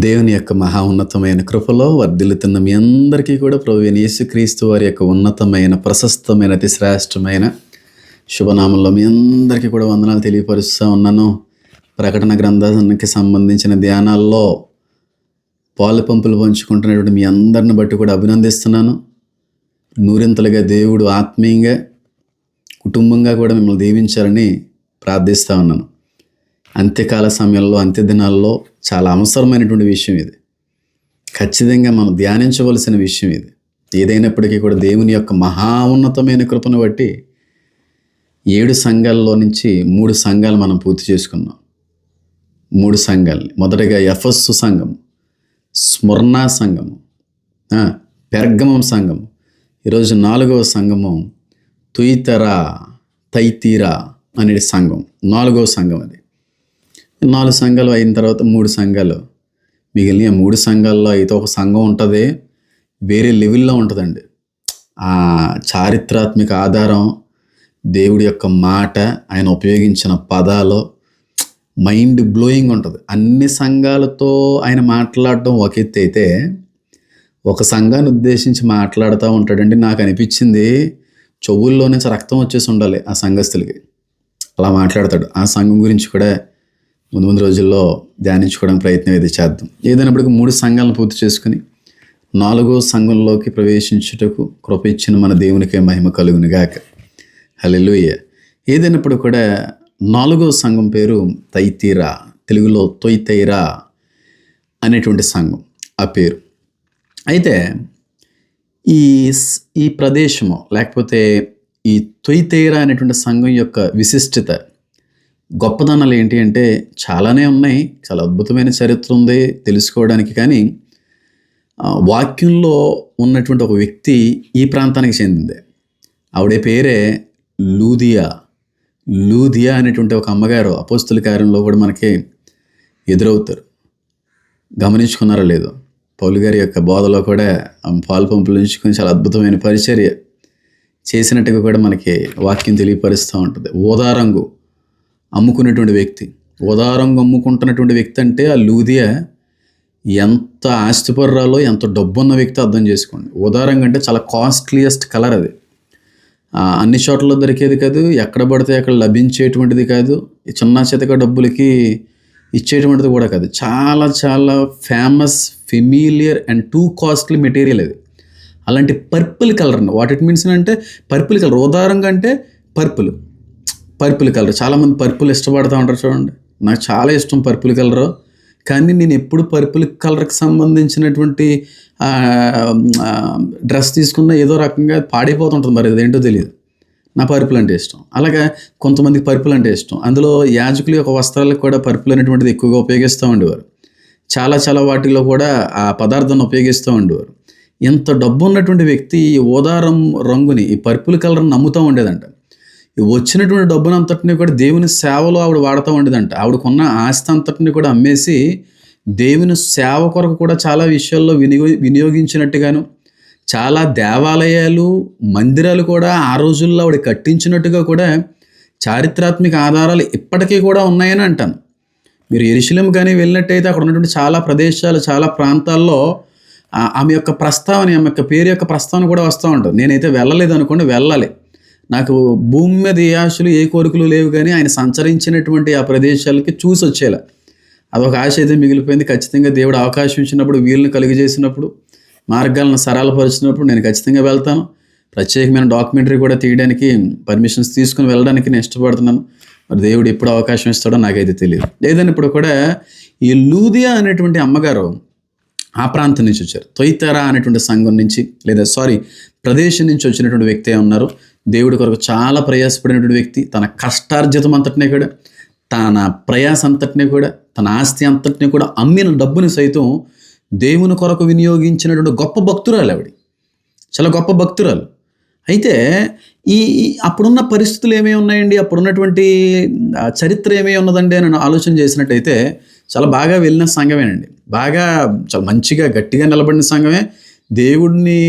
దేవుని యొక్క మహా ఉన్నతమైన కృపలో వర్ధిల్లుతున్న మీ అందరికీ కూడా ప్రభు యేసుక్రీస్తు వారి యొక్క ఉన్నతమైన ప్రశస్తమైన అతి శ్రేష్టమైన శుభనామంలో మీ అందరికీ కూడా వందనాలు తెలియపరుస్తూ ఉన్నాను. ప్రకటన గ్రంథానికి సంబంధించిన ధ్యానాల్లో పాలు పంపులు పంచుకుంటున్నటువంటి మీ అందరిని బట్టి కూడా అభినందిస్తున్నాను. నూరింతలుగా దేవుడు ఆత్మీయంగా కుటుంబంగా కూడా మిమ్మల్ని దీవించాలని ప్రార్థిస్తూ ఉన్నాను. అంత్యకాల సమయంలో అంత్య దినాల్లో చాలా అవసరమైనటువంటి విషయం ఇది. ఖచ్చితంగా మనం ధ్యానించవలసిన విషయం ఇది. ఏదైనప్పటికీ కూడా దేవుని యొక్క మహా ఉన్నతమైన కృపను బట్టి ఏడు సంఘాల్లో నుంచి మూడు సంఘాలు మనం పూర్తి చేసుకున్నాం. మూడు సంఘాలని. మొదటగా ఎఫస్సు సంఘం స్మర్ణా సంఘము పెర్గమం సంఘం ఈరోజు నాలుగవ సంఘము తుయితరా తైతీరా అనే సంఘం. నాలుగవ సంఘం అది. నాలుగు సంఘాలు అయిన తర్వాత మూడు సంఘాలు. మిగిలిన మూడు సంఘాల్లో అయితే ఒక సంఘం ఉంటుంది. వేరే లెవెల్లో ఉంటుందండి. ఆ చారిత్రాత్మక ఆధారం దేవుడి యొక్క మాట ఆయన ఉపయోగించిన పదాలు మైండ్ బ్లోయింగ్ ఉంటుంది. అన్ని సంఘాలతో ఆయన మాట్లాడటం ఒక ఎత్తు అయితే ఒక సంఘాన్ని ఉద్దేశించి మాట్లాడుతూ ఉంటాడండి నాకు అనిపించింది. చెవుల్లో నుంచి రక్తం వచ్చేసి ఉండాలి ఆ సంఘస్థులకి. అలా మాట్లాడతాడు. ఆ సంఘం గురించి కూడా ముందు ముందు రోజుల్లో ధ్యానించుకోవడానికి ప్రయత్నం అయితే చేద్దాం. ఏదైనప్పటికీ మూడు సంఘాలను పూర్తి చేసుకుని నాలుగో సంఘంలోకి ప్రవేశించుటకు కృప ఇచ్చిన మన దేవునికే మహిమ కలుగును హలెలుయ ఏదైనప్పుడు కూడా నాలుగో సంఘం పేరు తైతీరా తెలుగులో తొయ్తైరా అనేటువంటి సంఘం ఆ పేరు. అయితే ఈ స్- ఈ ప్రదేశము లేకపోతే ఈ తొయ్తైరా అనేటువంటి సంఘం యొక్క విశిష్టత గొప్పదనాలు ఏంటి అంటే చాలానే ఉన్నాయి చాలా అద్భుతమైన చరిత్ర ఉంది తెలుసుకోవడానికి కానీ వాక్యంలో ఉన్నటువంటి ఒక వ్యక్తి ఈ ప్రాంతానికి చెందింది. ఆవిడ పేరే లూదియా. లూదియా అనేటువంటి ఒక అమ్మగారు అపోస్తుల కార్యంలో కూడా మనకి ఎదురవుతారు. గమనించుకున్నారో లేదో. పౌలు గారి యొక్క బోధలో కూడా పాలు పంపులు ఉంచుకొని చాలా అద్భుతమైన పరిచర్య చేసినట్టుగా కూడా మనకి వాక్యం తెలియపరుస్తూ ఉంటుంది. ఓదారంగు అమ్ముకునేటువంటి వ్యక్తి. ఉదారంగా అమ్ముకుంటున్నటువంటి వ్యక్తి అంటే ఆ లూదియా ఎంత ఆస్తిపర్రాలో ఎంత డబ్బు ఉన్న వ్యక్తి అర్థం చేసుకోండి. ఉదారంగా అంటే చాలా కాస్ట్లీయెస్ట్ కలర్ అది. అన్ని చోట్ల దొరికేది కాదు ఎక్కడ పడితే అక్కడ లభించేటువంటిది కాదు చిన్న చితక డబ్బులకి ఇచ్చేటువంటిది కూడా కాదు. చాలా చాలా famous familiar and too costly material అది. అలాంటి purple colour what it means అంటే పర్పుల్ కలర్. ఉదారంగా అంటే పర్పుల్. Purple colour. చాలామంది పర్పుల్ ఇష్టపడుతూ ఉంటారు చూడండి. నాకు చాలా ఇష్టం పర్పుల్ కలరు. కానీ నేను ఎప్పుడు పర్పుల్ కలర్కి సంబంధించినటువంటి డ్రెస్ తీసుకున్న ఏదో రకంగా పాడైపోతుంటుంది మరి అదేంటో తెలియదు. నా పర్పుల్ అంటే ఇష్టం. అలాగే కొంతమందికి పర్పుల్ అంటే ఇష్టం. అందులో యాజకుల యొక్క వస్త్రాలకు కూడా పర్పుల్ అనేటువంటిది ఎక్కువగా ఉపయోగిస్తూ ఉండేవారు. చాలా చాలా వాటిలో కూడా ఆ పదార్థాన్ని ఉపయోగిస్తూ ఉండేవారు. ఇంత డబ్బు ఉన్నటువంటి వ్యక్తి ఈ ఓదారం రంగుని ఈ పర్పుల్ కలర్ని నమ్ముతూ ఉండేదంట. వచ్చినటువంటి డబ్బును అంతటిని కూడా దేవుని సేవలో ఆవిడ వాడుతూ ఉండేదంట. ఆవిడకున్న ఆస్తి అంతటిని కూడా అమ్మేసి దేవుని సేవ కొరకు కూడా చాలా విషయాల్లో వినియో వినియోగించినట్టుగాను చాలా దేవాలయాలు మందిరాలు కూడా ఆ రోజుల్లో ఆవిడ కట్టించినట్టుగా కూడా చారిత్రాత్మక ఆధారాలు ఇప్పటికీ కూడా ఉన్నాయని అంటాను. మీరు ఎరుశలేం కానీ వెళ్ళినట్టయితే అక్కడ ఉన్నటువంటి చాలా ప్రదేశాలు చాలా ప్రాంతాల్లో ఆ- ఆమె యొక్క ప్రస్తావన ఆమె యొక్క పేరు యొక్క ప్రస్తావన కూడా వస్తూ ఉంటుంది. నేనైతే వెళ్ళలేదు అనుకోండి వెళ్ళాలి. నాకు భూమి మీద ఏ ఆశలు ఏ కోరికలు లేవు కానీ ఆయన సంచరించినటువంటి ఆ ప్రదేశాలకి చూసి వచ్చేలా. అదొక ఆశ అయితే మిగిలిపోయింది. ఖచ్చితంగా దేవుడు అవకాశం ఇచ్చినప్పుడు వీళ్ళని కలిగజేసినప్పుడు మార్గాలను సరళపరిచినప్పుడు నేను ఖచ్చితంగా వెళ్తాను. ప్రత్యేకమైన డాక్యుమెంటరీ కూడా తీయడానికి పర్మిషన్స్ తీసుకుని వెళ్ళడానికి నేను ఇష్టపడుతున్నాను. మరి దేవుడు ఎప్పుడు అవకాశం ఇస్తాడో నాకైతే తెలియదు. లేదని ఇప్పుడు కూడా ఈ లూదియా అనేటువంటి అమ్మగారు ఆ ప్రాంతం నుంచి వచ్చారు. తొయ్తరా అనేటువంటి సంఘం నుంచి లేదా సారీ ప్రదేశం నుంచి వచ్చినటువంటి వ్యక్తి ఉన్నారు దేవుడి కొరకు చాలా ప్రయాసపడినటువంటి వ్యక్తి తన కష్టార్జితం అంతటినే కూడా తన ప్రయాస అంతటిని కూడా తన ఆస్తి అంతటినీ కూడా అమ్మిన డబ్బుని సైతం దేవుని కొరకు వినియోగించినటువంటి గొప్ప భక్తురాలు ఆవిడ. చాలా గొప్ప భక్తురాలు. అయితే ఈ అప్పుడున్న పరిస్థితులు ఏమేమి ఉన్నాయండి? అప్పుడున్నటువంటి చరిత్ర ఏమేమి ఉన్నదండి అని నేను ఆలోచన చేసినట్టయితే చాలా బాగా వెళ్ళిన సంఘమేనండి. బాగా చాలా మంచిగా గట్టిగా నిలబడిన సంఘమే. దేవుడిని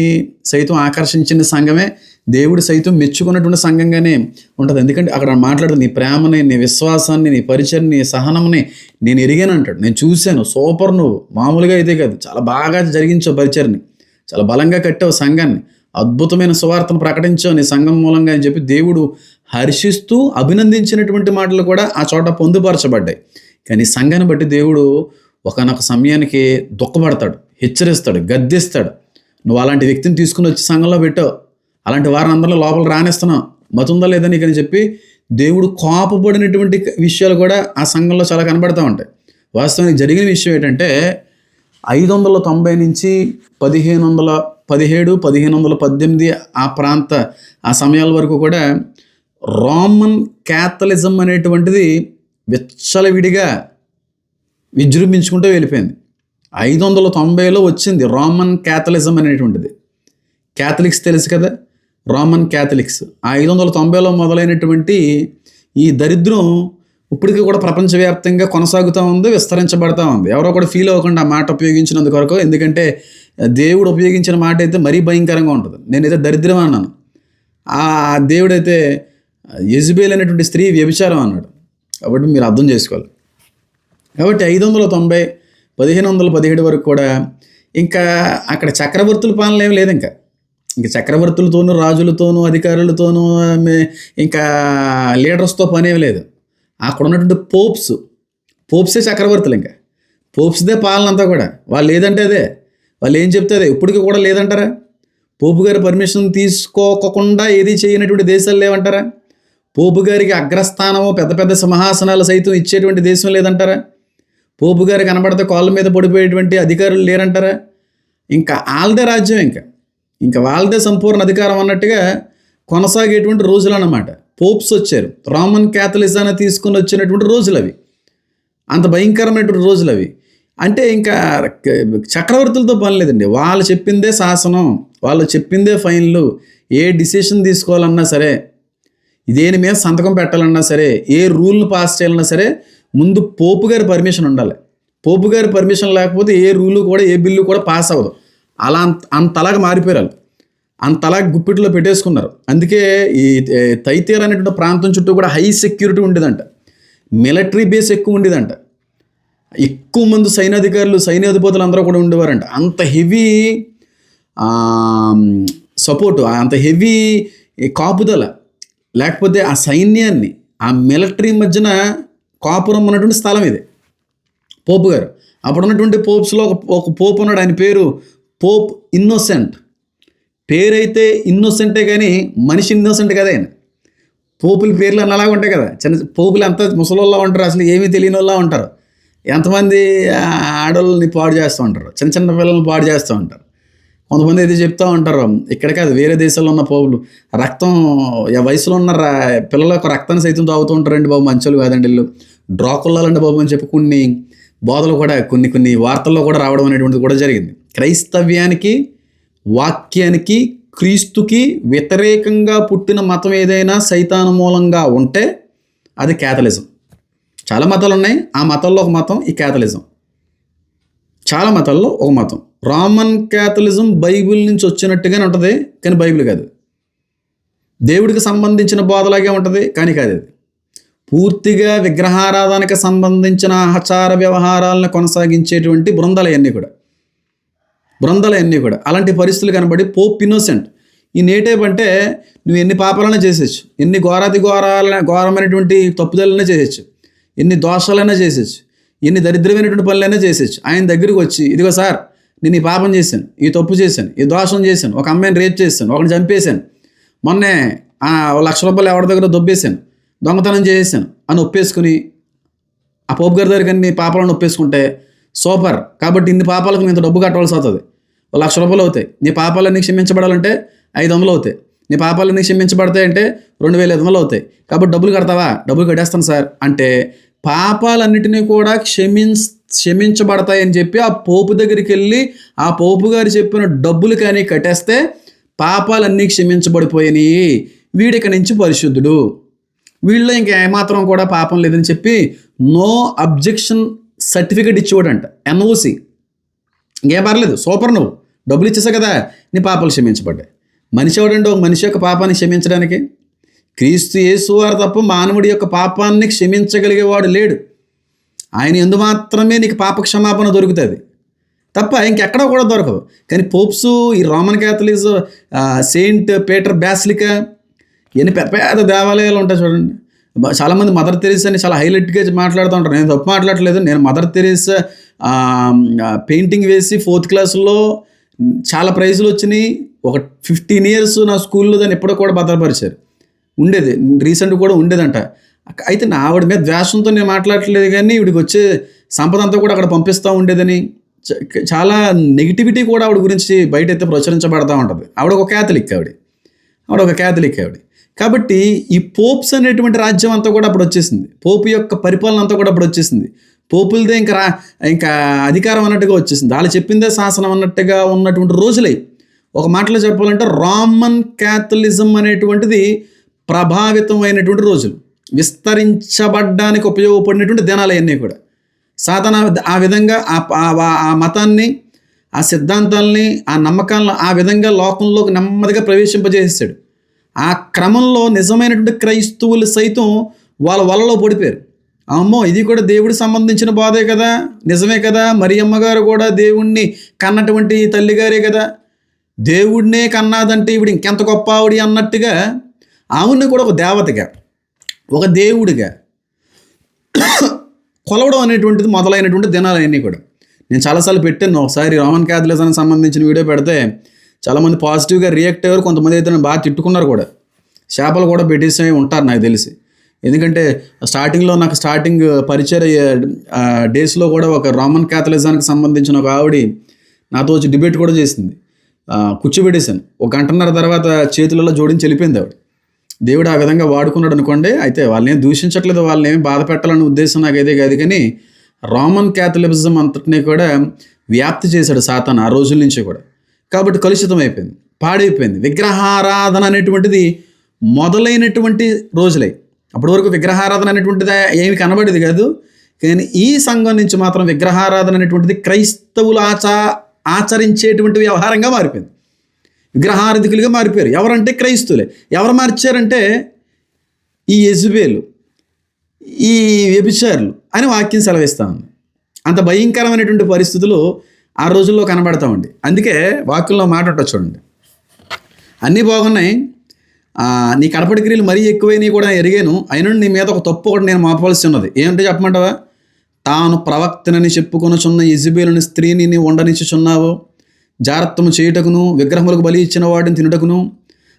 సైతం ఆకర్షించిన సంఘమే. దేవుడు సైతం మెచ్చుకున్నటువంటి సంఘంగానే ఉంటుంది. ఎందుకంటే అక్కడ మాట్లాడుతుంది నీ ప్రేమని నీ విశ్వాసాన్ని నీ పరిచయం నీ సహనంని నేను ఎరిగాను అంటాడు. నేను చూశాను సూపర్ నువ్వు. మామూలుగా అయితే కాదు. చాలా బాగా జరిగించావు పరిచయని చాలా బలంగా కట్టావు సంఘాన్ని. అద్భుతమైన సువార్తను ప్రకటించావు నీ సంఘం మూలంగా అని చెప్పి దేవుడు హర్షిస్తూ అభినందించినటువంటి మాటలు కూడా ఆ చోట పొందుపరచబడ్డాయి. కానీ సంఘాన్ని బట్టి దేవుడు ఒకనొక సమయానికి దుఃఖపడతాడు హెచ్చరిస్తాడు గద్దిస్తాడు. నువ్వు అలాంటి వ్యక్తిని తీసుకుని వచ్చి సంఘంలో పెట్టావు. అలాంటి వారిని అందరిలో లోపల రానిస్తున్నాం. మతుందా లేదా నీకని చెప్పి దేవుడు కోపపడినటువంటి విషయాలు కూడా ఆ సంఘంలో చాలా కనబడతా ఉంటాయి. వాస్తవానికి జరిగిన విషయం ఏంటంటే ఐదు వందల తొంభై నుంచి పదిహేను వందల పదిహేడు పదిహేను వందల పద్దెనిమిది ఆ ప్రాంత ఆ సమయాల వరకు కూడా రోమన్ క్యాథలిజం అనేటువంటిది విచ్చలవిడిగా విజృంభించుకుంటూ వెళ్ళిపోయింది. ఐదు వందల తొంభైలో వచ్చింది రోమన్ క్యాథలిజం అనేటువంటిది. క్యాథలిక్స్ తెలుసు కదా? రోమన్ క్యాథలిక్స్ ఐదు వందల తొంభైలో మొదలైనటువంటి ఈ దరిద్రం ఇప్పటికీ కూడా ప్రపంచవ్యాప్తంగా కొనసాగుతూ ఉంది విస్తరించబడతా ఉంది. ఎవరో కూడా ఫీల్ అవ్వకుండా ఆ మాట ఉపయోగించినందుకు కొరకు ఎందుకంటే దేవుడు ఉపయోగించిన మాట అయితే మరీ భయంకరంగా ఉంటుంది. నేనైతే దరిద్రం అన్నాను. ఆ దేవుడైతే యజుబేల్ అనేటువంటి స్త్రీ వ్యభిచారం అన్నాడు. కాబట్టి మీరు అర్థం చేసుకోవాలి. కాబట్టి ఐదు వందల తొంభై పదిహేను వందల పదిహేడు వరకు కూడా ఇంకా అక్కడ చక్రవర్తుల పాలన ఏం లేదు ఇంకా. ఇంకా చక్రవర్తులతోనూ రాజులతోనూ అధికారులతోనూ ఇంకా లీడర్స్తో పని లేదు. అక్కడ ఉన్నటువంటి పోప్స్ పోప్సే చక్రవర్తులు ఇంకా. పోప్స్దే పాలన అంతా కూడా. వాళ్ళు లేదంటే అదే. వాళ్ళు ఏం చెప్తే అదే. ఇప్పటికీ కూడా లేదంటారా? పోపు గారి పర్మిషన్ తీసుకోకుండా ఏది చేయనటువంటి దేశాలు లేవంటారా? పోపు గారికి అగ్రస్థానము పెద్ద పెద్ద సింహాసనాలు సైతం ఇచ్చేటువంటి దేశం లేదంటారా? పోపు గారు కనబడితే కాళ్ళ మీద పడిపోయేటువంటి అధికారులు లేరంటారా? ఇంకా ఆల్దే రాజ్యం ఇంకా. ఇంకా వాళ్ళదే సంపూర్ణ అధికారం అన్నట్టుగా కొనసాగేటువంటి రోజులు అన్నమాట పోప్స్ వచ్చారు. రామన్ క్యాథలిజాన్ని తీసుకుని వచ్చినటువంటి రోజులు అవి అంత భయంకరమైనటువంటి రోజులు అవి అంటే ఇంకా చక్రవర్తులతో పని లేదండి. వాళ్ళు చెప్పిందే శాసనం వాళ్ళు చెప్పిందే ఫైన్లు. ఏ డిసిషన్ తీసుకోవాలన్నా సరే దేని మీద సంతకం పెట్టాలన్నా సరే ఏ రూల్ని పాస్ చేయాలన్నా సరే ముందు పోపు గారి పర్మిషన్ ఉండాలి. పోపు గారి పర్మిషన్ లేకపోతే ఏ రూలు కూడా ఏ బిల్లు కూడా పాస్ అవ్వదు. అలా అంత అంతలాగా మారిపోయారు అంతలాగా అంతలా గుప్పిట్లో పెట్టేసుకున్నారు. అందుకే ఈ తైతేర్ అనేటువంటి ప్రాంతం చుట్టూ కూడా హై సెక్యూరిటీ ఉండేదంట. మిలిటరీ బేస్ ఎక్కువ ఉండేదంట. ఎక్కువ మంది సైనాధికారులు సైన్యాధిపతులు అందరూ కూడా ఉండేవారంట. అంత హెవీ సపోర్టు అంత హెవీ కాపుదల. లేకపోతే ఆ సైన్యాన్ని ఆ మిలిటరీ మధ్యన కాపురం ఉన్నటువంటి స్థలం ఇది. పోపు గారు. అప్పుడు ఉన్నటువంటి పోప్స్లో ఒక ఒక ఉన్నాడు ఆయన పేరు పోప్ ఇన్నోసెంట్. పేరైతే ఇన్నోసెంటే కానీ మనిషి ఇన్నోసెంట్ కదా. ఆయన పోపుల పేర్లు అన్నలాగా ఉంటాయి కదా. చిన్న పోపులు అంతా ముసలోళ్ళ ఉంటారు అసలు ఏమీ తెలియని వాళ్ళ ఉంటారు. ఎంతమంది ఆడవాళ్ళని పాడు చేస్తూ ఉంటారు చిన్న చిన్న పిల్లల్ని పాడు చేస్తూ ఉంటారు. కొంతమంది అయితే చెప్తూ ఉంటారు ఇక్కడ కాదు వేరే దేశాల్లో ఉన్న పోపులు రక్తం వయసులో ఉన్న రా- పిల్లల యొక్క రక్తాన్ని సైతం తాగుతూ ఉంటారండి బాబు మంచోళ్ళు కాదండి వీళ్ళు. డ్రాకుల్లాలండి బాబు అని చెప్పి కొన్ని బోధలు కూడా కొన్ని కొన్ని వార్తల్లో కూడా రావడం అనేటువంటిది కూడా జరిగింది. క్రైస్తవ్యానికి వాక్యానికి క్రీస్తుకి వ్యతిరేకంగా పుట్టిన మతం ఏదైనా సైతాను మూలంగా ఉంటే అది క్యాథలిజం. చాలా మతాలు ఉన్నాయి ఆ మతాల్లో ఒక మతం ఈ క్యాథలిజం. చాలా మతాల్లో ఒక మతం. రామన్ క్యాథలిజం బైబిల్ నుంచి వచ్చినట్టుగానే ఉంటుంది కానీ బైబిల్ కాదు. దేవుడికి సంబంధించిన బోధలాగే ఉంటుంది కానీ కాదు అది. పూర్తిగా విగ్రహారాధనకి సంబంధించిన ఆచార వ్యవహారాలను కొనసాగించేటువంటి బృందాలు అవన్నీ కూడా. బృందాలన్నీ కూడా. అలాంటి పరిస్థితులు కనబడి పోప్ ఇన్నోసెంట్. ఈ నేటేప్ అంటే నువ్వు ఎన్ని పాపాలైనా చేసేచ్చు ఎన్ని ఘోరాతి ఘోరాల ఘోరమైనటువంటి తప్పుదలైనా చేసేచ్చు ఎన్ని దోషాలైనా చేసేచ్చు ఎన్ని దరిద్రమైనటువంటి పనులైనా చేసేచ్చు ఆయన దగ్గరికి వచ్చి ఇదిగో సార్ నేను ఈ పాపం చేశాను ఈ తప్పు చేశాను ఈ దోషం చేశాను ఒక అమ్మాయిని రేప్ చేశాను ఒకరిని చంపేశాను మొన్నే లక్ష రూపాయలు ఎవరి దగ్గర దొబ్బేశాను దొంగతనం చేసేసాను అని ఒప్పేసుకుని ఆ పోపు గారి దగ్గరికి నీ పాపాలను ఒప్పేసుకుంటే సూపర్. కాబట్టి ఇన్ని పాపాలకు నేను ఇంత డబ్బు కట్టవలసి అవుతుంది. ఒక లక్ష రూపాయలు అవుతాయి. నీ పాపాలన్నీ క్షమించబడాలంటే ఐదు వందలు అవుతాయి. నీ పాపాలన్నీ క్షమించబడతాయి అంటే రెండు వేల ఐదు వందలు అవుతాయి. కాబట్టి డబ్బులు కడతావా? డబ్బులు కట్టేస్తాను సార్. అంటే పాపాలన్నిటినీ కూడా క్షమించ క్షమించబడతాయి అని చెప్పి ఆ పోపు దగ్గరికి వెళ్ళి ఆ పోపు గారు చెప్పిన డబ్బులు కానీ కట్టేస్తే పాపాలన్నీ క్షమించబడిపోయినాయి వీడిక నుంచి పరిశుద్ధుడు. వీళ్ళలో ఇంకా ఏమాత్రం కూడా పాపం లేదని చెప్పి నో అబ్జెక్షన్ సర్టిఫికేట్ ఇచ్చేవాడంట. ఎంఓసి ఇంకేం పర్లేదు సూపర్ నువ్వు. డబ్బులు ఇచ్చేసా కదా నీ పాపాలు క్షమించబడ్డాయి. మనిషి ఎవడండి? ఒక మనిషి యొక్క పాపాన్ని క్షమించడానికి. క్రీస్తు యేసువారు తప్ప మానవుడి యొక్క పాపాన్ని క్షమించగలిగేవాడు లేడు. ఆయన ఎందు మాత్రమే నీకు పాప క్షమాపణ దొరుకుతుంది. తప్ప ఇంకెక్కడ కూడా దొరకదు. కానీ పోప్స్ ఈ Roman Catholics Saint Peter Basilica ఇవన్నీ పెద్ద పెద్ద దేవాలయాలు ఉంటాయి చూడండి. చాలామంది మదర్ తెరీసాని చాలా హైలైట్గా మాట్లాడుతూ ఉంటారు నేను తప్పు మాట్లాడట్లేదు నేను మదర్ తెరీసా పెయింటింగ్ వేసి ఫోర్త్ క్లాస్లో చాలా ప్రైజులు వచ్చినాయి. ఒక ఫిఫ్టీన్ ఇయర్స్ నా స్కూల్లో దాన్ని ఎప్పుడో కూడా భద్రపరిచారు. ఉండేది. రీసెంట్ కూడా ఉండేదంట. అయితే నా ఆవిడ మీద ద్వేషంతో నేను మాట్లాడట్లేదు కానీ ఇవిడికి వచ్చే సంపద అంతా కూడా అక్కడ పంపిస్తూ ఉండేదని. చ- చాలా నెగిటివిటీ కూడా ఆవిడ గురించి బయట అయితే ప్రచురించబడతా ఉంటుంది. ఆవిడ ఒక క్యాథలిక్ ఆవిడ. ఆవిడ ఒక క్యాథలిక్ ఆవిడ. కాబట్టి ఈ పోప్స్ అనేటువంటి రాజ్యం అంతా కూడా అప్పుడు వచ్చేసింది. పోపు యొక్క పరిపాలన అంతా కూడా అప్పుడు వచ్చేసింది. పోపులదే ఇంకా రా ఇంకా అధికారం అన్నట్టుగా వచ్చేసింది. వాళ్ళు చెప్పిందే శాసనం అన్నట్టుగా ఉన్నటువంటి రోజులే. ఒక మాటలో చెప్పాలంటే రామన్ క్యాథలిజం అనేటువంటిది ప్రభావితమైనటువంటి రోజులు. విస్తరించబడ్డానికి ఉపయోగపడినటువంటి దినాలు అవన్నీ కూడా. సాధన ఆ విధంగా ఆ మతాన్ని ఆ సిద్ధాంతాల్ని ఆ నమ్మకాలను ఆ విధంగా లోకంలోకి నెమ్మదిగా ప్రవేశింపజేసాడు ఆ క్రమంలో నిజమైనటువంటి క్రైస్తవులు సైతం వాళ్ళ వలలో పడిపోయారు. అమ్మో ఇది కూడా దేవుడికి సంబంధించిన బాధే కదా? నిజమే కదా? మరి అమ్మగారు కూడా దేవుణ్ణి కన్నటువంటి తల్లిగారే కదా? దేవుడినే కన్నాదంటే ఇవిడు ఇంకెంత గొప్ప ఆవిడి అన్నట్టుగా ఆవిడ్ని కూడా ఒక దేవతగా ఒక దేవుడిగా కొలవడం అనేటువంటిది మొదలైనటువంటి దినాలు అన్నీ కూడా. నేను చాలాసార్లు పెట్టాను. ఒకసారి రోమన్ క్యాథలిజానికి సంబంధించిన వీడియో పెడితే చాలామంది పాజిటివ్గా రియాక్ట్ అయ్యారు కొంతమంది అయితే నన్ను బాగా తిట్టుకున్నారు కూడా. చేపలు కూడా పెట్టేసి ఉంటారు నాకు తెలిసి. ఎందుకంటే స్టార్టింగ్లో నాకు స్టార్టింగ్ పరిచయ అయ్యే డేస్లో కూడా ఒక రోమన్ క్యాథలిజానికి సంబంధించిన ఒక ఆవిడ నాతో వచ్చి డిబేట్ కూడా చేసింది. కూర్చోబెట్టేశాను. ఒక గంటన్నర తర్వాత చేతులలో జోడించి వెళ్ళిపోయింది ఆవిడ. దేవుడు ఆ విధంగా వాడుకున్నాడు అనుకోండి అయితే వాళ్ళని ఏం దూషించట్లేదు వాళ్ళని ఏం బాధ పెట్టాలనే ఉద్దేశం నాకు అయితే కాదు కానీ రోమన్ క్యాథలిజం అంతటినీ కూడా వ్యాప్తి చేశాడు సాతాన్ ఆ రోజుల నుంచి కూడా. కాబట్టి కలుషితం అయిపోయింది పాడైపోయింది. విగ్రహారాధన అనేటువంటిది మొదలైనటువంటి రోజులై. అప్పటి వరకు విగ్రహారాధన అనేటువంటిది ఏమి కనబడేది కాదు. కానీ ఈ సంఘం నుంచి మాత్రం విగ్రహారాధన అనేటువంటిది క్రైస్తవులు ఆచా ఆచరించేటువంటి వ్యవహారంగా మారిపోయింది. విగ్రహారాధికులుగా మారిపోయారు. ఎవరంటే క్రైస్తువులే. ఎవరు మార్చారంటే ఈ యజుబేలు ఈ వ్యభిచారులు అని వాక్యం సెలవిస్తా ఉంది. అంత భయంకరమైనటువంటి పరిస్థితులు ఆ రోజుల్లో కనబడతామండి. అందుకే వాక్యంలో మాట ఉంటుంది చూడండి. అన్నీ బాగున్నాయి. నీ కడపటి క్రియలు మరీ ఎక్కువైనవి కూడా ఎరిగాను. అయినా నీ మీద ఒక తప్పు ఒకటి నేను మాపవలసి ఉన్నది. ఏమంటే చెప్పమంటావా? తాను ప్రవక్తనని చెప్పుకొనుచున్న ఇజబేలుని స్త్రీని నీ ఉండనిచ్చుచున్నావు. జాగ్రత్తము చేయుటకును విగ్రహములకు బలి ఇచ్చిన వాటిని తినుటకును.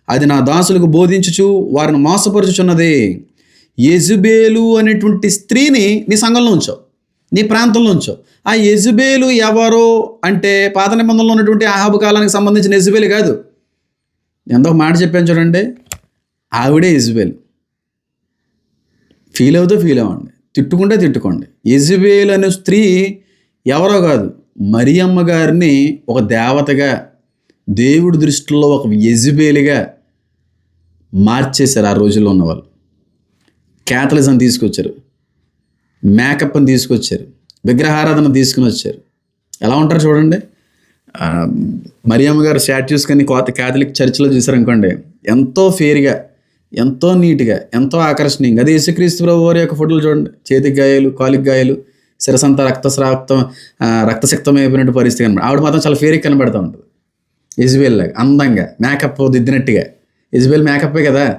అది నా దాసులకు బోధించుచు వారిని మోసపరుచుచున్నదే. ఎజుబేలు అనేటువంటి స్త్రీని నీ సంఘంలో ఉంచావు. నీ ప్రాంతంలో ఉంచావు ఆ యజుబేలు ఎవరో అంటే పాత నిబంధనలో ఉన్నటువంటి ఆహాబు కాలానికి సంబంధించిన యజుబేలు కాదు. ఎంతో మాట చెప్పాను చూడండి. ఆవిడే యజుబేలు. ఫీల్ అవుతూ ఫీల్ అవ్వండి. తిట్టుకుంటే తిట్టుకోండి. యజుబేలు అనే స్త్రీ ఎవరో కాదు. మరియమ్మ గారిని ఒక దేవతగా దేవుడి దృష్టిలో ఒక యజుబేలుగా మార్చేశారు ఆ రోజుల్లో ఉన్నవాళ్ళు. క్యాథలిజం తీసుకొచ్చారు. మేకప్ని తీసుకొచ్చారు విగ్రహారాధన తీసుకుని వచ్చారు. ఎలా ఉంటారు చూడండి. మరియమ్మ గారు స్టాట్యూస్ కానీ కోత క్యాథలిక్ చర్చిలో చూసారనుకోండి ఎంతో ఫేర్గా ఎంతో నీట్గా ఎంతో ఆకర్షణీయంగా. అదే యేసుక్రీస్తు ప్రభు వారి యొక్క ఫోటోలు చూడండి. చేతికి గాయాలు కాలికి గాయాలు శిరసంతా రక్తస్రాక్తం రక్తశక్తం రక్తసిక్తమైపోయినట్టు పరిస్థితి కనబడి ఆవిడ మాత్రం చాలా ఫేర్గా కనబడుతూ ఉంటుంది. ఇజ్బేల్ లాగా అందంగా మేకప్ దిద్దినట్టుగా. ఇజ్బేల్ మేకప్పే కదా.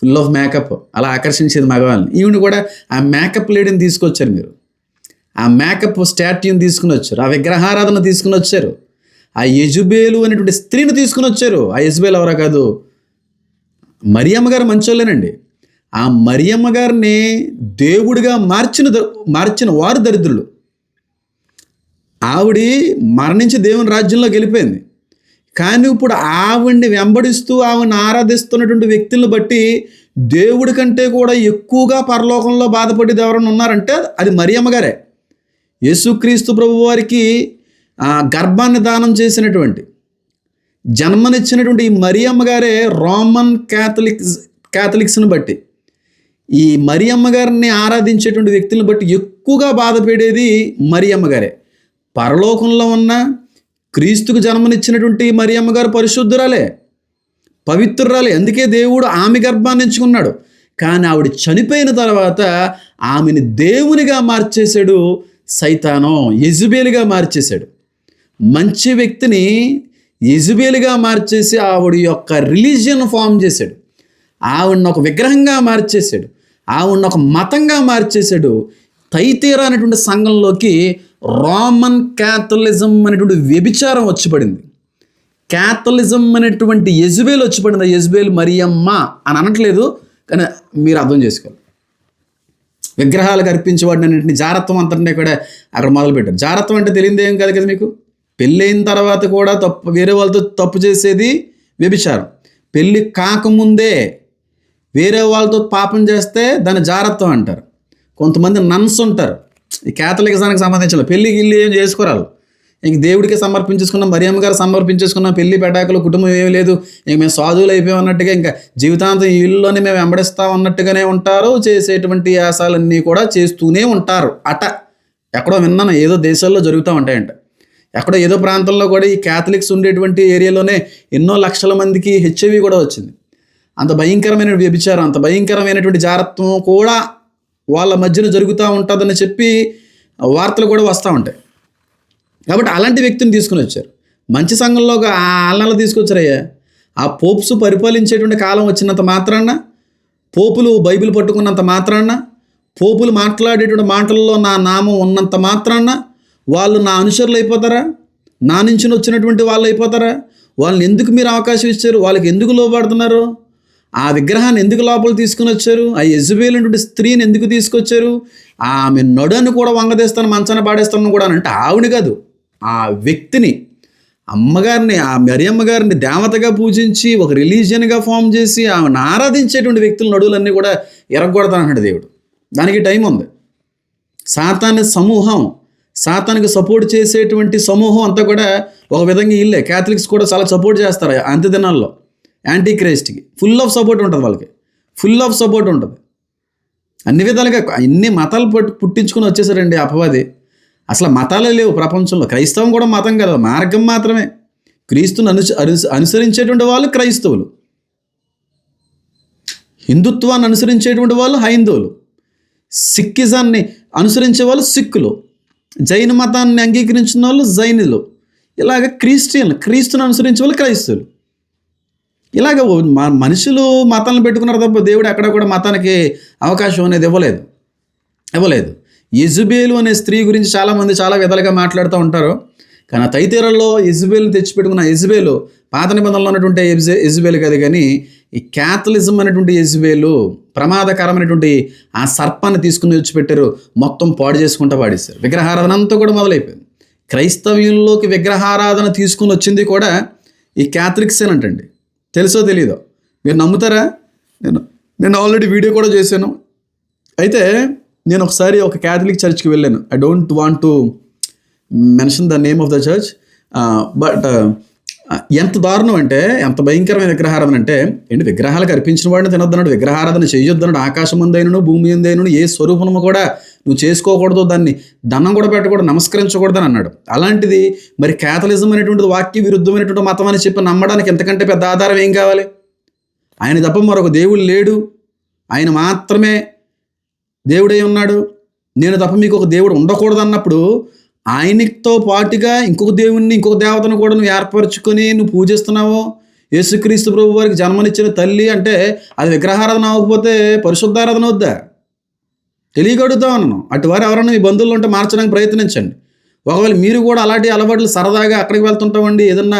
ఫుల్ ఆఫ్ మేకప్ అలా ఆకర్షించేది మగవాళ్ళని. ఈవిడ కూడా ఆ మేకప్ లేడీని తీసుకొచ్చారు మీరు. ఆ మేకప్ స్టాట్యూని తీసుకుని వచ్చారు. ఆ విగ్రహారాధన తీసుకుని వచ్చారు. ఆ యజుబేలు అనేటువంటి స్త్రీని తీసుకుని వచ్చారు. ఆ యజుబేలు ఎవరా కాదు? మరియమ్మ గారు మంచోళ్ళేనండి. ఆ మరియమ్మ గారిని దేవుడిగా మార్చిన ద- మార్చిన వారు దరిద్రులు. ఆవిడ మరణించి దేవుని రాజ్యంలో గెలిపోయింది కానీ ఇప్పుడు ఆవిడ్ని వెంబడిస్తూ ఆవిని ఆరాధిస్తున్నటువంటి వ్యక్తులను బట్టి దేవుడి కంటే కూడా ఎక్కువగా పరలోకంలో బాధపడేది ఎవరైనా ఉన్నారంటే అది మరియమ్మ గారే. యేసుక్రీస్తు ప్రభు వారికి గర్భాన్ని దానం చేసినటువంటి జన్మనిచ్చినటువంటి ఈ మరియమ్మ గారే రోమన్ క్యాథలిక్స్ క్యాథలిక్స్ని బట్టి ఈ మరియమ్మ గారిని ఆరాధించేటువంటి వ్యక్తులను బట్టి ఎక్కువగా బాధపడేది మరియమ్మ గారే. పరలోకంలో ఉన్న క్రీస్తుకు జన్మనిచ్చినటువంటి మరియమ్మ గారు పరిశుద్ధురాలే పవిత్రురాలే. అందుకే దేవుడు ఆమె గర్భాన్ని ఎంచుకున్నాడు. కానీ ఆవిడ చనిపోయిన తర్వాత ఆమెని దేవునిగా మార్చేశాడు సైతానం యజుబేలుగా మార్చేశాడు. మంచి వ్యక్తిని యజుబేలుగా మార్చేసి ఆవిడ యొక్క రిలీజియన్ ఫామ్ చేశాడు. ఆవిడని ఒక విగ్రహంగా మార్చేశాడు. ఆవిడని ఒక మతంగా మార్చేశాడు. తైతీర అనేటువంటి సంఘంలోకి రోమన్ క్యాథలిజం అనేటువంటి వ్యభిచారం వచ్చిపడింది. క్యాథలిజం అనేటువంటి యజుబేలు వచ్చిపడింది. ఆ యజుబేలు మరియమ్మ అని అనట్లేదు కానీ మీరు అర్థం చేసుకోవాలి. విగ్రహాలకు అర్పించేవాడిని అన్నింటిని జారత్వం అంతటినీ కూడా అక్కడ మొదలుపెట్టారు. జారత్వం అంటే తెలియదు ఏం కాదు కదా మీకు? పెళ్ళైన తర్వాత కూడా తప్పు వేరే వాళ్ళతో తప్పు చేసేది వ్యభిచారం. పెళ్ళి కాకముందే వేరే వాళ్ళతో పాపం చేస్తే దాన్ని జారత్వం అంటారు. కొంతమంది నన్స్ ఉంటారు. ఈ క్యాథలిక్సానికి సంబంధించిన పెళ్ళి గిల్లి ఏం చేసుకోరాలు ఇంక దేవుడికి సమర్పించేసుకున్నాం మరియమ్మ గారు సమర్పించేసుకున్నాం పెళ్ళి పెటాకులు కుటుంబం ఏమీ లేదు. ఇంక మేము సాధువులు అయిపోయాం అన్నట్టుగా ఇంకా జీవితాంతం ఈ ఇల్లులోనే మేము వెంబడిస్తాం అన్నట్టుగానే ఉంటారు. చేసేటువంటి యాసాలన్నీ కూడా చేస్తూనే ఉంటారు. అట. ఎక్కడో విన్నాను ఏదో దేశాల్లో జరుగుతూ ఉంటాయంట. ఎక్కడో ఏదో ప్రాంతంలో కూడా ఈ క్యాథలిక్స్ ఉండేటువంటి ఏరియాలోనే ఎన్నో లక్షల మందికి హెచ్ఐవి కూడా వచ్చింది. అంత భయంకరమైన వ్యభిచారం అంత భయంకరమైనటువంటి జారత్వం కూడా వాళ్ళ మధ్యన జరుగుతూ ఉంటుందని చెప్పి వార్తలు కూడా వస్తూ ఉంటాయి. కాబట్టి అలాంటి వ్యక్తిని తీసుకుని వచ్చారు. మంచి సంఘంలో ఒక ఆలనలు తీసుకొచ్చారయ్యా. ఆ పోప్స్ పరిపాలించేటువంటి కాలం వచ్చినంత మాత్రాన పోపులు బైబిల్ పట్టుకున్నంత మాత్రాన పోపులు మాట్లాడేటువంటి మాటల్లో నా నామం ఉన్నంత మాత్రాన వాళ్ళు నా అనుచరులు అయిపోతారా? నా నుంచి వచ్చినటువంటి వాళ్ళు అయిపోతారా? వాళ్ళని ఎందుకు మీరు అవకాశం ఇచ్చారు? వాళ్ళకి ఎందుకు లోపడుతున్నారు ఆ విగ్రహాన్ని ఎందుకు లోపల తీసుకుని వచ్చారు? ఆ యజుబేలుంటి స్త్రీని ఎందుకు తీసుకొచ్చారు? ఆమె నడును కూడా వంగదేస్తాను మంచాన పాడేస్తాను కూడా అని అంటే ఆవిడ కాదు. ఆ వ్యక్తిని అమ్మగారిని ఆ మరియమ్మ గారిని దేవతగా పూజించి ఒక రిలీజియన్గా ఫామ్ చేసి ఆమెను ఆరాధించేటువంటి వ్యక్తుల నడువులన్నీ కూడా ఎరగొడతానంటాడు దేవుడు. దానికి టైం ఉంది. సాతాన్ని సమూహం సాతానికి సపోర్ట్ చేసేటువంటి సమూహం అంతా కూడా ఒక విధంగా ఇల్లే క్యాథలిక్స్ కూడా చాలా సపోర్ట్ చేస్తారు అంత్య దినాల్లో యాంటీ క్రైస్ట్కి ఫుల్ ఆఫ్ సపోర్ట్ ఉంటుంది వాళ్ళకి. ఫుల్ ఆఫ్ సపోర్ట్ ఉంటుంది. అన్ని విధాలుగా అన్ని మతాలు పట్టు పుట్టించుకొని వచ్చేసారండి అపవాది. అసలు మతాలే లేవు ప్రపంచంలో. క్రైస్తవం కూడా మతం కదా. మార్గం మాత్రమే. క్రీస్తుని అను అనుసరించేటువంటి వాళ్ళు క్రైస్తవులు. హిందుత్వాన్ని అనుసరించేటువంటి వాళ్ళు హైందవులు. సిక్కిజాన్ని అనుసరించే వాళ్ళు సిక్కులు. జైన మతాన్ని అంగీకరించిన వాళ్ళు జైనులు. ఇలాగ క్రిస్టియన్లు క్రీస్తుని అనుసరించే వాళ్ళు క్రైస్తవులు. ఇలాగ మనుషులు మతాలను పెట్టుకున్నారు తప్ప దేవుడు ఎక్కడ కూడా మతానికి అవకాశం అనేది ఇవ్వలేదు. ఇవ్వలేదు. ఇజుబేలు అనే స్త్రీ గురించి చాలామంది చాలా విధాలుగా మాట్లాడుతూ ఉంటారు. కానీ తైతీరల్లో ఇజుబేల్ని తెచ్చిపెట్టుకున్న ఇజుబేలు పాత నిబంధనలో ఉన్నటువంటి ఇజుబేలు కాదు కానీ ఈ క్యాథలిజం అనేటువంటి యజుబేలు ప్రమాదకరమైనటువంటి ఆ సర్పాన్ని తీసుకుని విడిచిపెట్టారు. మొత్తం పాడు చేసుకుంటూ పాడేశారు. విగ్రహారాధన అంతా కూడా మొదలైపోయింది. క్రైస్తవ్యంలోకి విగ్రహారాధన తీసుకుని వచ్చింది కూడా ఈ క్యాథలిక్స్ అంటండి. తెలుసో తెలీదో? మీరు నమ్ముతారా? నేను నేను ఆల్రెడీ వీడియో కూడా చేశాను. అయితే నేను ఒకసారి ఒక క్యాథలిక్ చర్చ్కి వెళ్ళాను. I don't want to mention the name of the church but ఎంత దారుణం అంటే ఎంత భయంకరమైన విగ్రహారాధన అంటే ఏంటి విగ్రహాలకు అర్పించిన వాడిని తినొద్దన్నాడు విగ్రహారాధన చేయొద్దన్నాడు ఆకాశం ఉందైనను భూమి ఉందైనను ఏ స్వరూపము కూడా నువ్వు చేసుకోకూడదు దాన్ని దండం కూడా పెట్టకూడదు నమస్కరించకూడదని అన్నాడు. అలాంటిది మరి క్యాథలిజం అనేటువంటిది వాక్య విరుద్ధమైనటువంటి మతం అని చెప్పి నమ్మడానికి ఎంతకంటే పెద్ద ఆధారం ఏం కావాలి? ఆయన తప్ప మరొక దేవుడు లేడు. ఆయన మాత్రమే దేవుడై ఉన్నాడు. నేను తప్ప మీకు ఒక దేవుడు ఉండకూడదు అన్నప్పుడు ఆయనతో పాటుగా ఇంకొక దేవుణ్ణి ఇంకొక దేవతను కూడా నువ్వు ఏర్పరచుకొని నువ్వు పూజిస్తున్నావు? యేసుక్రీస్తు ప్రభు వారికి జన్మనిచ్చిన తల్లి అంటే అది విగ్రహారాధన అవ్వకపోతే పరిశుద్ధారాధన వద్దా? తెలియగడుగుతా ఉన్నాను. అటువారు ఎవరైనా మీ బంధువులు ఉంటే మార్చడానికి ప్రయత్నించండి. ఒకవేళ మీరు కూడా అలాంటి అలవాట్లు సరదాగా అక్కడికి వెళ్తుంటామండి ఏదన్నా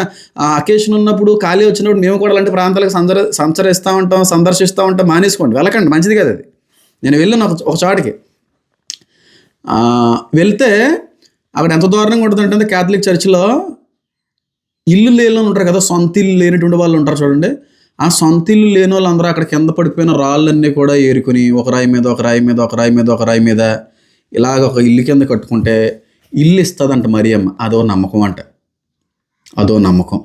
అకేషన్ ఉన్నప్పుడు ఖాళీ వచ్చినప్పుడు మేము కూడా అలాంటి ప్రాంతాలకు సందర సంచరిస్తూ ఉంటాం సందర్శిస్తూ ఉంటాం మానేసుకోండి. వెళ్ళకండి మంచిది కదా అది. నేను వెళ్ళాను ఒక ఒక చోటికి. వెళ్తే అక్కడ ఎంత దారుణంగా ఉంటుందంటే క్యాథలిక్ చర్చిలో ఇల్లు లేని వాళ్ళు ఉంటారు కదా సొంత ఇల్లు లేనటువంటి వాళ్ళు ఉంటారు చూడండి. ఆ సొంత ఇల్లు లేని వాళ్ళందరూ అక్కడ కింద పడిపోయిన రాళ్ళన్నీ కూడా ఏరుకుని ఒక రాయి మీద ఒక రాయి మీద ఒక రాయి మీద ఒక రాయి మీద ఇలాగ ఒక ఇల్లు కింద కట్టుకుంటే ఇల్లు ఇస్తుందంట మరియమ్మ. అదో నమ్మకం అంట. అదో నమ్మకం.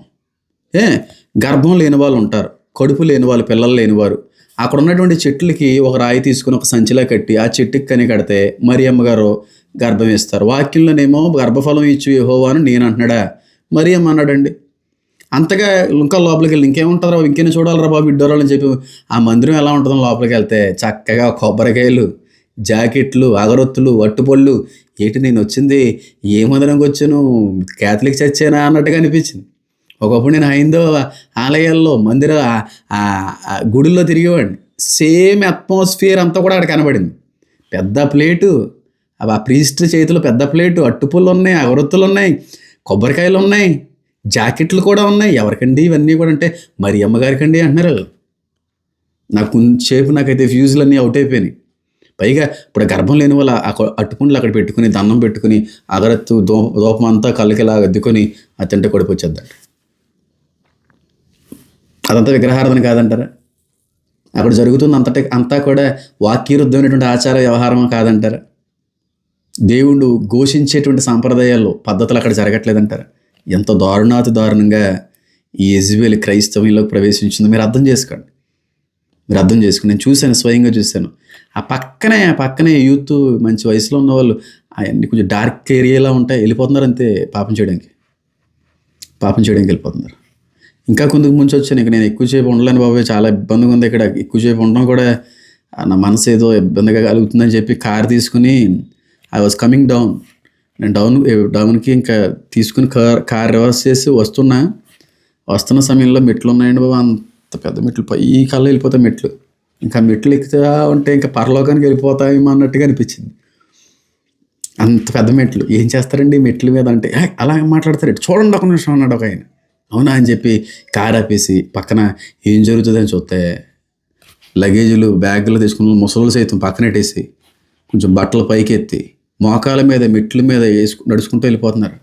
ఏ? గర్భం లేని వాళ్ళు ఉంటారు. కడుపు లేని వాళ్ళు పిల్లలు లేనివారు అక్కడ ఉన్నటువంటి చెట్లకి ఒక రాయి తీసుకుని ఒక సంచిలా కట్టి ఆ చెట్టుకి కని కడితే మరియమ్మ గారు గర్భం ఇస్తారు వాక్యంలోనేమో గర్భఫలం ఇచ్చు యెహోవా అని నేను అంటున్నాడా? మరియమ్మ అన్నాడండి. అంతగా ఇంకా లోపలికి వెళ్ళి ఇంకేముంటారా ఇంకేనా ఇంకేం చూడాలిరా బాబు ఇడ్డోరాలు అని చెప్పి ఆ మందిరం ఎలా ఉంటుందో లోపలికి వెళ్తే చక్కగా కొబ్బరికాయలు జాకెట్లు అగరొత్తులు అట్టుపళ్ళు ఏంటి నేను వచ్చింది? ఏ మందిరంకి వచ్చాను? క్యాథలిక్ చర్చేనా అన్నట్టుగా అనిపించింది. ఒకప్పుడు నేను హైందవ ఆలయాల్లో మందిర ఆ- గుడుల్లో తిరిగేవాడిని. సేమ్ అట్మాస్ఫియర్ అంతా కూడా అక్కడ కనబడింది. పెద్ద ప్లేటు అవి ఆ ప్రీస్ట్ చేతిలో పెద్ద ప్లేటు అట్టుపుల్లు ఉన్నాయి అగరొత్తులు ఉన్నాయి కొబ్బరికాయలు ఉన్నాయి జాకెట్లు కూడా ఉన్నాయి. ఎవరికండి ఇవన్నీ కూడా అంటే మరి అమ్మగారికండి అంటున్నారు. నాకు కొంచెంసేపు నాకైతే ఫ్యూజులు అన్నీ అవుట్ అయిపోయినాయి. పైగా ఇప్పుడు గర్భం లేని వాళ్ళు అట్టుకుండలు అక్కడ పెట్టుకుని దండం పెట్టుకుని అగరత్తు దో దూపం అంతా కళ్ళకి అద్దుకొని ఆ తింటే అదంతా విగ్రహారాధన కాదంటారా? అక్కడ జరుగుతుంది అంతటి అంతా కూడా వాక్యరుద్ధమైనటువంటి ఆచార వ్యవహారం కాదంటారా? దేవుడు ఘోషించేటువంటి సాంప్రదాయాలు పద్ధతులు అక్కడ జరగట్లేదంటారా? ఎంత దారుణాతి దారుణంగా ఈ యజ్బేల్ క్రైస్తవంలోకి ప్రవేశించిందో మీరు అర్థం చేసుకోండి. మీరు అర్థం చేసుకోండి. నేను చూశాను స్వయంగా చూశాను. ఆ పక్కనే ఆ పక్కనే యూత్ మంచి వయసులో ఉన్న వాళ్ళు అవన్నీ కొంచెం డార్క్ ఏరియాలో ఉంటాయి వెళ్ళిపోతున్నారు అంతే పాపం చేయడానికి. పాపం చేయడానికి వెళ్ళిపోతున్నారు. ఇంకా కొందుకు ముంచి వచ్చాను. ఇక నేను ఎక్కువసేపు ఉండలేను బాబాయ్. చాలా ఇబ్బందిగా ఉంది ఇక్కడ. ఎక్కువసేపు ఉండడం కూడా నా మనసు ఏదో ఇబ్బందిగా కలుగుతుందని చెప్పి కార్ తీసుకుని ఐ వాజ్ కమింగ్ డౌన్ నేను డౌన్ డౌన్కి ఇంకా తీసుకుని కార్ కార్ రివర్స్ చేసి వస్తున్నా. వస్తున్న సమయంలో మెట్లు ఉన్నాయండి బాబు. అంత పెద్ద మెట్లు పై కల్లా వెళ్ళిపోతాయి మెట్లు. ఇంకా మెట్లు ఎక్కుతా ఉంటే ఇంకా పరలోకానికి వెళ్ళిపోతాయేమో అన్నట్టుగా అనిపించింది. అంత పెద్ద మెట్లు. ఏం చేస్తారండి మెట్ల మీద అంటే? అలా మాట్లాడతారు చూడండి ఒక నిమిషం అన్నాడు ఒక ఆయన. అవునా అని చెప్పి కార్ ఆపేసి పక్కన ఏం జరుగుతుందని చూస్తే లగేజీలు బ్యాగులు తీసుకున్న ముసలు సైతం పక్కనెట్టేసి కొంచెం బట్టలు పైకి ఎత్తి మోకాల మీద మెట్ల మీద వేసుకు నడుచుకుంటూ వెళ్ళిపోతున్నారు.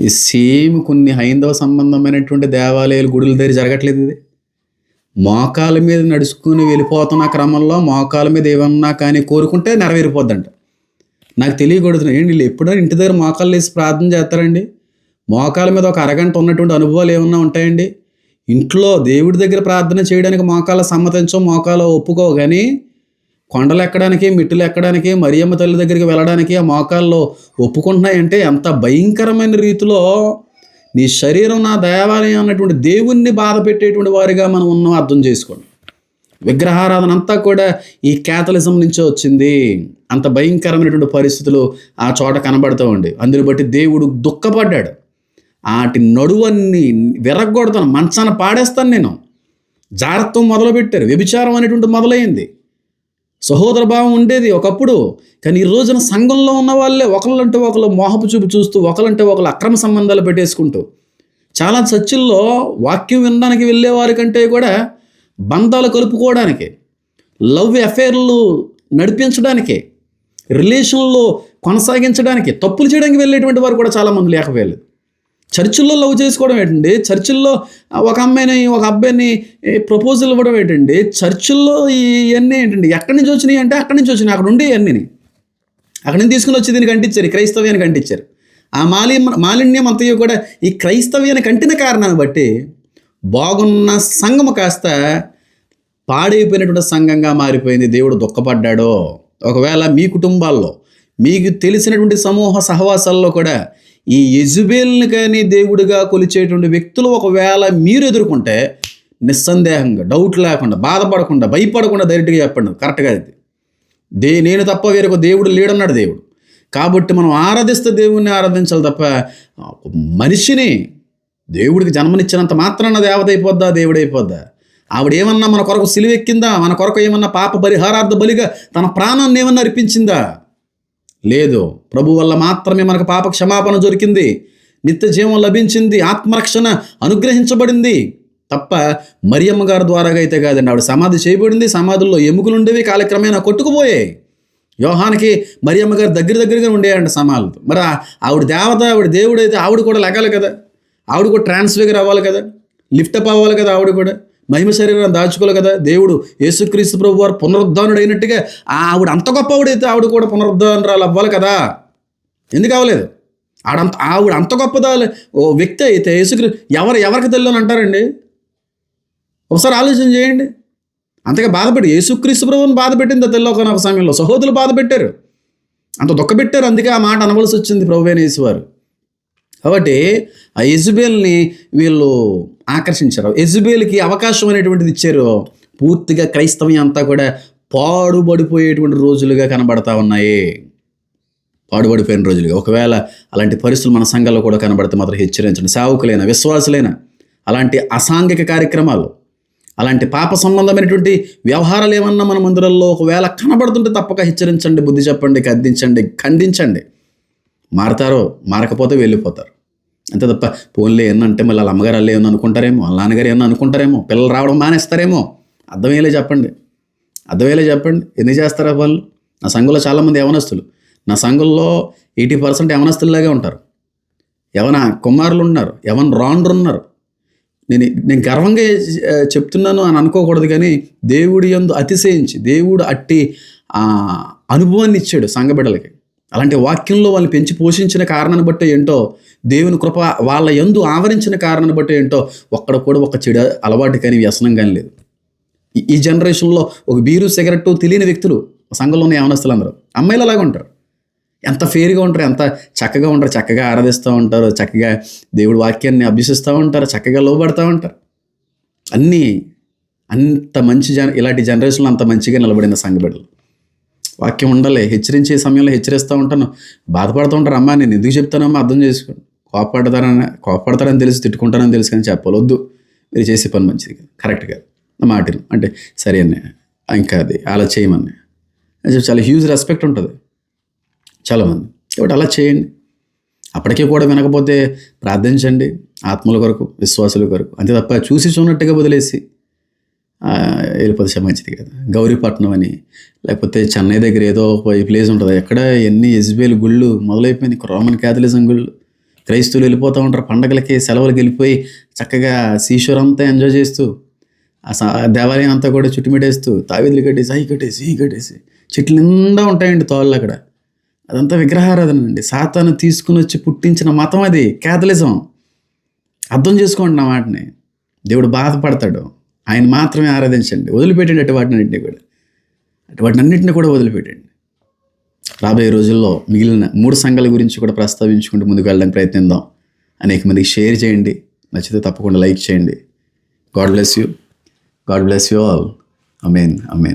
ఈ సేమ్ కొన్ని హైందవ సంబంధమైనటువంటి దేవాలయాలు గుడుల దగ్గర జరగట్లేదు ఇది. మోకాల మీద నడుచుకుని వెళ్ళిపోతున్న క్రమంలో మోకాల మీద ఏమన్నా కానీ కోరుకుంటే నెరవేరిపోద్దంట. నాకు తెలియకూడదు. ఏంటి వీళ్ళు ఎప్పుడైనా ఇంటి దగ్గర మోకాలు వేసి ప్రార్థన చేస్తారండి? మోకాల మీద ఒక అరగంట ఉన్నటువంటి అనుభవాలు ఏమన్నా ఉంటాయండి? ఇంట్లో దేవుడి దగ్గర ప్రార్థన చేయడానికి మోకాల సమ్మతించో మోకాలు ఒప్పుకో కానీ కొండలు ఎక్కడానికి మెట్టులు ఎక్కడానికి మరియమ్మ తల్లి దగ్గరికి వెళ్ళడానికి ఆ మోకాల్లో ఒప్పుకుంటున్నాయంటే ఎంత భయంకరమైన రీతిలో నీ శరీరం నా దేవాలయం అన్నటువంటి దేవుణ్ణి బాధ పెట్టేటువంటి వారిగా మనం ఉన్నాం అర్థం చేసుకోండి. విగ్రహారాధన అంతా కూడా ఈ క్యాథలిజం నుంచే వచ్చింది. అంత భయంకరమైనటువంటి పరిస్థితులు ఆ చోట కనబడుతూ ఉండి. అందుని బట్టి దేవుడు దుఃఖపడ్డాడు. వాటి నడువన్ని విరగొడతాను మంచాన పాడేస్తాను నేను. జాగ్రత్తం మొదలుపెట్టారు. వ్యభిచారం అనేటువంటి మొదలైంది. సహోదర భావం ఉండేది ఒకప్పుడు. కానీ ఈ రోజున సంఘంలో ఉన్న వాళ్ళే ఒకళ్ళంటే ఒకళ్ళు మోహపు చూపు చూస్తూ ఒకళ్ళంటే ఒకళ్ళు అక్రమ సంబంధాలు పెట్టేసుకుంటూ చాలా చర్చిల్లో వాక్యం వినడానికి వెళ్ళేవారి కంటే కూడా బంధాలు కలుపుకోవడానికి లవ్ అఫేర్లు నడిపించడానికి రిలేషన్లో కొనసాగించడానికి తప్పులు చేయడానికి వెళ్ళేటువంటి వారు కూడా చాలామంది లేకపోయారు. చర్చిల్లో లవ్ చేసుకోవడం ఏంటండి? చర్చిల్లో ఒక అమ్మాయిని ఒక అబ్బాయిని ప్రపోజల్ ఇవ్వడం ఏంటండి? చర్చిల్లో ఇవన్నీ ఏంటండి? ఎక్కడి నుంచి వచ్చినాయి అంటే అక్కడి నుంచి వచ్చినాయి. అక్కడ ఉండే ఇవన్నీ అక్కడి నుంచి తీసుకుని వచ్చి దీనికి అంటించారు క్రైస్తవ్యానికి అంటించారు ఆ మాలి మాలిన్యం అంతయో కూడా ఈ క్రైస్తవ్యానికి అంటిన కారణాన్ని బట్టి బాగున్న సంఘము కాస్త పాడైపోయినటువంటి సంఘంగా మారిపోయింది. దేవుడు దుఃఖపడ్డాడో. ఒకవేళ మీ కుటుంబాల్లో మీకు తెలిసినటువంటి సమూహ సహవాసాల్లో కూడా ఈ యజుబేల్ని కానీ దేవుడిగా కొలిచేటువంటి వ్యక్తులు ఒకవేళ మీరు ఎదుర్కొంటే నిస్సందేహంగా డౌట్ లేకుండా బాధపడకుండా భయపడకుండా ధైర్యంగా చెప్పండి. కరెక్ట్గా ఇది దే నేను తప్ప వేరొక దేవుడు లేడన్నాడు దేవుడు. కాబట్టి మనం ఆరాధిస్తే దేవుణ్ణి ఆరాధించాలి తప్ప మనిషిని దేవుడికి జన్మనిచ్చినంత మాత్రాన దేవత అయిపోద్దా? దేవుడు అయిపోద్దా? ఆవిడ ఏమన్నా మన కొరకు సిలువెక్కిందా? మన కొరకు ఏమన్నా పాప పరిహారార్థ బలిగా తన ప్రాణాన్ని ఏమన్నా అర్పించిందా? లేదు. ప్రభు వల్ల మాత్రమే మనకు పాప క్షమాపణ దొరికింది. నిత్య జీవం లభించింది. ఆత్మరక్షణ అనుగ్రహించబడింది. తప్ప మరియమ్మ గారి ద్వారాగా అయితే కాదండి. ఆవిడ సమాధి చేయబడింది. సమాధుల్లో ఎముకలు ఉండేవి కాలక్రమేణా కొట్టుకుపోయాయి. యోహానికి మరియమ్మ గారు దగ్గర దగ్గరగా ఉండేయండి సమాధులు మరి ఆవిడ దేవత ఆవిడ దేవుడు అయితే ఆవిడ కూడా లెగాలి కదా. ఆవిడ కూడా ట్రాన్స్ఫిగర్ అవ్వాలి కదా. లిఫ్ట్ అప్ అవ్వాలి కదా ఆవిడ కూడా. మహిమ శరీరం దాచుకోవాలి కదా. దేవుడు యేసుక్రీస్తు ప్రభు వారు పునరుద్ధానుడైనట్టుగా ఆవిడ అంత గొప్పవాడైతే ఆవిడ కూడా పునరుద్ధానురాలు అవ్వాలి కదా. ఎందుకు అవ్వలేదు? ఆడంత ఆవిడ అంత గొప్పదా ఓ వ్యక్తి అయితే యేసుక్రీ ఎవరు ఎవరికి తెలియని అంటారండి? ఒకసారి ఆలోచన చేయండి. అంతగా బాధపెట్టి యేసుక్రీస్తు ప్రభుని బాధ పెట్టింది ఒక సమయంలో. సహోదరులు బాధ పెట్టారు. అంత దుఃఖపెట్టారు అందుకే ఆ మాట అనవలసి వచ్చింది ప్రభు అయిన యేసువారు. కాబట్టి ఆ యజుబేల్ని వీళ్ళు ఆకర్షించారు. ఎజుబేల్కి అవకాశం అనేటువంటిది ఇచ్చారు. పూర్తిగా క్రైస్తవం అంతా కూడా పాడుబడిపోయేటువంటి రోజులుగా కనబడతా ఉన్నాయి. పాడుబడిపోయిన రోజులుగా. ఒకవేళ అలాంటి పరిస్థితులు మన సంఘాల్లో కూడా కనబడితే మాత్రం హెచ్చరించండి. సేవకులైన విశ్వాసులైన అలాంటి అసాంఘిక కార్యక్రమాలు అలాంటి పాప సంబంధమైనటువంటి వ్యవహారాలు ఏమన్నా మన మందిరాల్లో ఒకవేళ కనబడుతుంటే తప్పక హెచ్చరించండి బుద్ధి చెప్పండి గద్దించండి ఖండించండి. మారతారో మారకపోతే వెళ్ళిపోతారు. అంతే తప్ప పోన్లే ఏమన్నంటే మళ్ళీ వాళ్ళ అమ్మగారు వాళ్ళు ఏమన్నా అనుకుంటారేమో వాళ్ళ నాన్నగారు ఏమన్నా అనుకుంటారేమో పిల్లలు రావడం మానేస్తారేమో. అర్థమయ్యేలే చెప్పండి. అర్థమయ్యేలే చెప్పండి. ఎందుకు చేస్తారా వాళ్ళు? నా సంఘంలో చాలామంది యవనస్తులు. నా సంఘంలో ఎయిటీ పర్సెంట్ యవనస్తుల్లాగే ఉంటారు. యవన కుమారులు ఉన్నారు. యవన్ రాండ్రు ఉన్నారు. నేను నేను గర్వంగా చెప్తున్నాను అని అనుకోకూడదు కానీ దేవుడి యందు అతిశయించి దేవుడు అట్టి ఆ, అనుభవాన్ని ఇచ్చాడు సంఘబిడ్డలకి అలాంటి వాక్యంలో వాళ్ళని పెంచి పోషించిన కారణాన్ని బట్టి ఏంటో దేవుని కృప వాళ్ళ ఎందు ఆవరించిన కారణాన్ని బట్టి ఏంటో ఒక్కడ కూడా ఒక చెడు అలవాటు కానీ వ్యసనం కానీ లేదు. ఈ- జనరేషన్లో ఒక బీరు సిగరెట్ తెలియని వ్యక్తులు సంఘంలోనే ఉన్న యవనస్తులు అందరూ అమ్మాయిలు అలాగే ఉంటారు. ఎంత ఫేర్గా ఉంటారు ఎంత చక్కగా ఉంటారు చక్కగా ఆరాధిస్తూ ఉంటారు చక్కగా దేవుడి వాక్యాన్ని అభ్యసిస్తూ ఉంటారు చక్కగా లోబడుతూ ఉంటారు. అన్నీ అంత మంచి జన ఇలాంటి జనరేషన్లో అంత మంచిగా నిలబడిన సంఘ బిడ్డలు వాక్యం ఉండాలి. హెచ్చరించే సమయంలో హెచ్చరిస్తూ ఉంటాను. బాధపడుతూ ఉంటారు. అమ్మా నేను ఎందుకు చెప్తానమ్మా అర్థం చేసుకోండి. కోపడతారని కోపడతారని తెలిసి తిట్టుకుంటారని తెలుసు కానీ చెప్పవద్దు మీరు చేసే పని మంచిది కాదు. కరెక్ట్ కాదు. నా మాటలు అంటే సరే అన్న ఇంకా అది అలా చేయమని చెప్పి చాలా హ్యూజ్ రెస్పెక్ట్ ఉంటుంది. చాలామంది. కాబట్టి అలా చేయండి. అప్పటికే కూడా వినకపోతే ప్రార్థించండి. ఆత్మల కొరకు విశ్వాసుల కొరకు. అంతే తప్ప చూసి చూనట్టుగా వదిలేసి వెళ్ళిపోతే మంచిది కదా. గౌరీపట్నం అని లేకపోతే చెన్నై దగ్గర ఏదో ఒక ప్లేస్ ఉంటుంది. ఎక్కడ ఎన్ని ఎస్బీఎల్ గుళ్ళు మొదలైపోయినాయి. రోమన్ క్యాథలిజం గుళ్ళు. క్రైస్తువులు వెళ్ళిపోతూ ఉంటారు. పండగలకి సెలవులకి వెళ్ళిపోయి చక్కగా సీషోర్ అంతా ఎంజాయ్ చేస్తూ ఆ దేవాలయం అంతా కూడా చుట్టుమిటేస్తూ తావిదులు కట్టేసి అవి కట్టేసి ఈ కట్టేసి చెట్లు నిండా ఉంటాయండి తోళ్ళు అక్కడ. అదంతా విగ్రహారాధన అండి. సాతాను తీసుకుని వచ్చి పుట్టించిన మతం అది క్యాథలిజం. అర్థం చేసుకోండి నా మాటని. దేవుడు బాధపడతాడు. ఆయన మాత్రమే ఆరాధించండి. వదిలిపెట్టండి అటు వాటిని కూడా. అటు అన్నింటినీ కూడా వదిలిపెట్టండి. రాబోయే రోజుల్లో మిగిలిన మూడు సంఘాల గురించి కూడా ప్రస్తావించుకుంటూ ముందుకు వెళ్ళడానికి ప్రయత్నిద్దాం. అనేక మందికి షేర్ చేయండి. నచ్చితే తప్పకుండా లైక్ చేయండి. God bless you. God bless you all. Amen amen